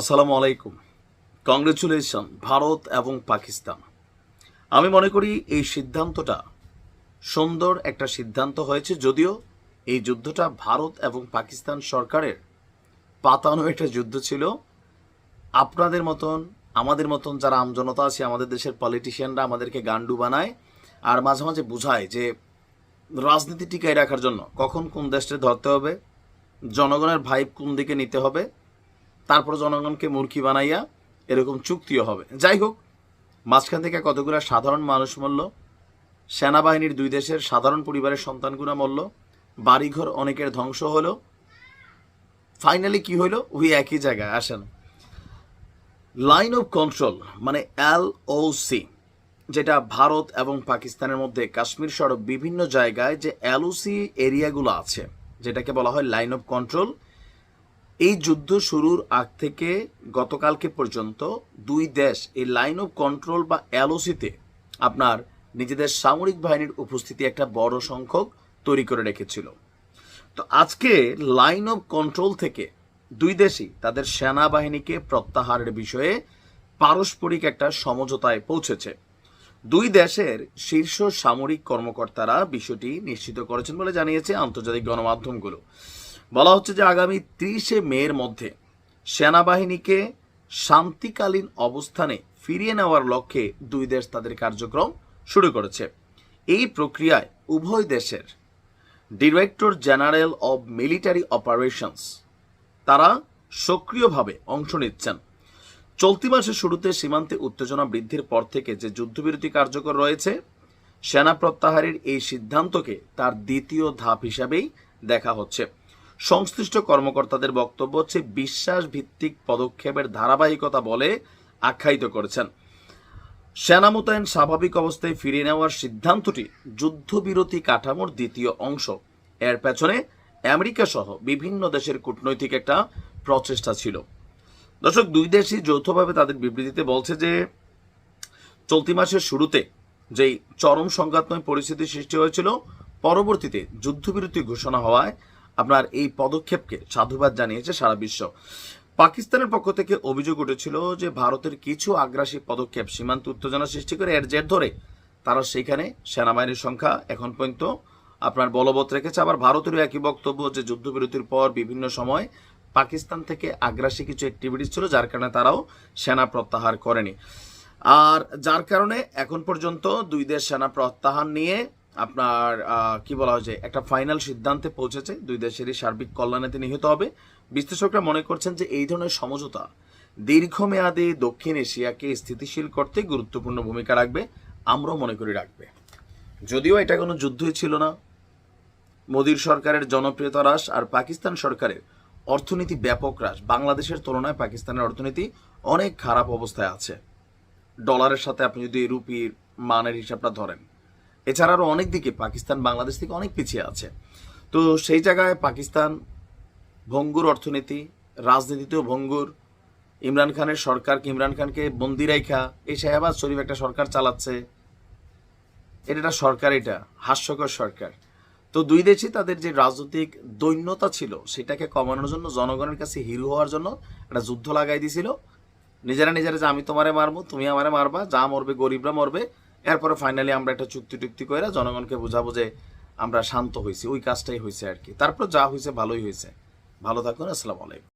আসসালামু আলাইকুম। কংগ্রেচুলেশন ভারত এবং পাকিস্তান। আমি মনে করি এই সিদ্ধান্তটা সুন্দর একটা সিদ্ধান্ত হয়েছে, যদিও এই যুদ্ধটা ভারত এবং পাকিস্তান সরকারের পাতানো একটা যুদ্ধ ছিল। আপনাদের মতন, আমাদের মতন যারা আমজনতা আছে, আমাদের দেশের পলিটিশিয়ানরা আমাদেরকে গান্ডু বানায় আর মাঝে মাঝে বোঝায় যে রাজনীতি টিকায় রাখার জন্য কখন কোন দেশটা ধরতে হবে, জনগণের ভাইব কোন দিকে নিতে হবে তারপর জনগণকে মূর্খী বানাইয়া এরকম চুক্তিও হবে। যাই হোক, মাঝখান থেকে কতগুলো সাধারণ মানুষ মরল, সেনাবাহিনীর দুই দেশের সাধারণ পরিবারের সন্তানগুলো মরল, বাড়িঘর অনেকের ধ্বংস হলো। ফাইনালি কি হলো ওই একই জায়গায়, আসেন। লাইন অফ কন্ট্রোল মানে এল ও সি যেটা ভারত এবং পাকিস্তানের মধ্যে কাশ্মীর সড়ক বিভিন্ন জায়গায় যে এলওসি এরিয়াগুলো আছে, যেটাকে বলা হয় লাইন অফ কন্ট্রোল এই যুদ্ধ শুরুর আগ থেকে গতকালকে পর্যন্ত দুই দেশ এই লাইন অফ কন্ট্রোল বা এলওসিতে আপনার নিজেদের সামরিক বাহিনীর উপস্থিতি একটা বড় সংখ্যক তৈরি করে রেখেছিল। তো আজকে লাইন অফ কন্ট্রোল থেকে দুই দেশই তাদের সেনাবাহিনীকে প্রত্যাহারের বিষয়ে পারস্পরিক একটা সমঝোতায় পৌঁছেছে। দুই দেশের শীর্ষ সামরিক কর্মকর্তারা বিষয়টি নিশ্চিত করেছেন বলে জানিয়েছে আন্তর্জাতিক গণমাধ্যমগুলো। বলা হচ্ছে যে আগামী ত্রিশে মের মধ্যে সেনাবাহিনীকে শান্তিকালীন অবস্থানে ফিরিয়ে নেওয়ার লক্ষ্যে দুই দেশ তাদের কার্যক্রম শুরু করেছে। এই প্রক্রিয়ায় উভয় দেশের director general of military operations তারা সক্রিয়ভাবে অংশ নিচ্ছেন। চলতি মাসের শুরুতে সীমান্তে উত্তেজনা বৃদ্ধির পর থেকে যে যুদ্ধবিরতি কার্যকর রয়েছে, সেনা প্রত্যাহারের এই সিদ্ধান্তকে তার দ্বিতীয় ধাপ হিসাবেই দেখা হচ্ছে। সংশ্লিষ্ট কর্মকর্তাদের বক্তব্য হচ্ছে বিশ্বাস ভিত্তিক পদক্ষেপের ধারাবাহিকতা বলে আখ্যায়িত করেছেন। সেনা মোতায়েন স্বাভাবিক অবস্থায় ফিরিয়ে নেওয়ার সিদ্ধান্তটি যুদ্ধবিরতি কাঠামোর দ্বিতীয় অংশ। এর পেছনে আমেরিকা সহ বিভিন্ন দেশের কূটনৈতিক একটা প্রচেষ্টা ছিল। দর্শক, দুই দেশই যৌথভাবে তাদের বিবৃতিতে বলছে যে, চলতি মাসের শুরুতে যেই চরম সংঘাতময় পরিস্থিতি সৃষ্টি হয়েছিল, পরবর্তীতে যুদ্ধবিরতি ঘোষণা হওয়ায় আপনার এই পদক্ষেপকে সাধুবাদ জানিয়েছে সারা বিশ্ব। পাকিস্তানের পক্ষ থেকে অভিযোগ উঠেছিল যে ভারতের কিছু আগ্রাসী পদক্ষেপ সীমান্ত উত্তেজনা সৃষ্টি করে এর জের ধরে তারা সেখানে সেনাবাহিনীর সংখ্যা এখন পর্যন্ত আপনার বলবৎ রেখেছে। আবার ভারতেরও একই বক্তব্য যে যুদ্ধবিরতির পর বিভিন্ন সময় পাকিস্তান থেকে আগ্রাসী কিছু অ্যাক্টিভিটিস ছিল, যার কারণে তারাও সেনা প্রত্যাহার করেনি। আর যার কারণে এখন পর্যন্ত দুই দেশ সেনা প্রত্যাহার নিয়ে আপনার কি বলা হয় যে, একটা ফাইনাল সিদ্ধান্তে পৌঁছেছে, দুই দেশেরই সার্বিক কল্যাণেতে নিহিত হবে। বিশ্লেষকরা মনে করছেন যে, এই ধরনের সমঝোতা দীর্ঘমেয়াদে দক্ষিণ এশিয়াকে স্থিতিশীল করতে গুরুত্বপূর্ণ ভূমিকা রাখবে, আমরাও মনে করি রাখবে। যদিও এটা কোনো যুদ্ধই ছিল না। মোদীর সরকারের জনপ্রিয়তা হ্রাস আর পাকিস্তান সরকারের অর্থনীতি ব্যাপক হ্রাস। বাংলাদেশের তুলনায় পাকিস্তানের অর্থনীতি অনেক খারাপ অবস্থায় আছে। ডলারের সাথে আপনি যদি রুপির মানের হিসাবটা ধরেন। এছাড়া আরও অনেক দিকে পাকিস্তান বাংলাদেশ থেকে অনেক পিছিয়ে আছে। তো সেই জায়গায় পাকিস্তান ভঙ্গুর অর্থনীতি রাজনীতিতেও ভঙ্গুর, ইমরান খানের সরকারকে ইমরান খানকে বন্দি রাইখা, এই শাহবাজ শরীফ একটা সরকার চালাচ্ছে এটা একটা সরকার এটা, হাস্যকর সরকার। তো দুই দেশই তাদের যে রাজনৈতিক দৈন্যতা ছিল, সেটাকে কমানোর জন্য, জনগণের কাছে হিরো হওয়ার জন্য একটা যুদ্ধ লাগাই দিছিল। নিজেরা নিজেরা যে আমি তোমারে মারবো, তুমি আমারে মারবা, যা মরবে গরিবরা মরবে এরপরে ফাইনালি আমরা একটা চুক্তি টুক্তি করে জনগণকে বোঝাবো যে আমরা শান্ত হয়েছি ওই কাজটাই হয়েছে আর কি। তারপর যা হয়েছে ভালোই হয়েছে ভালো থাকুন, আসসালামু আলাইকুম।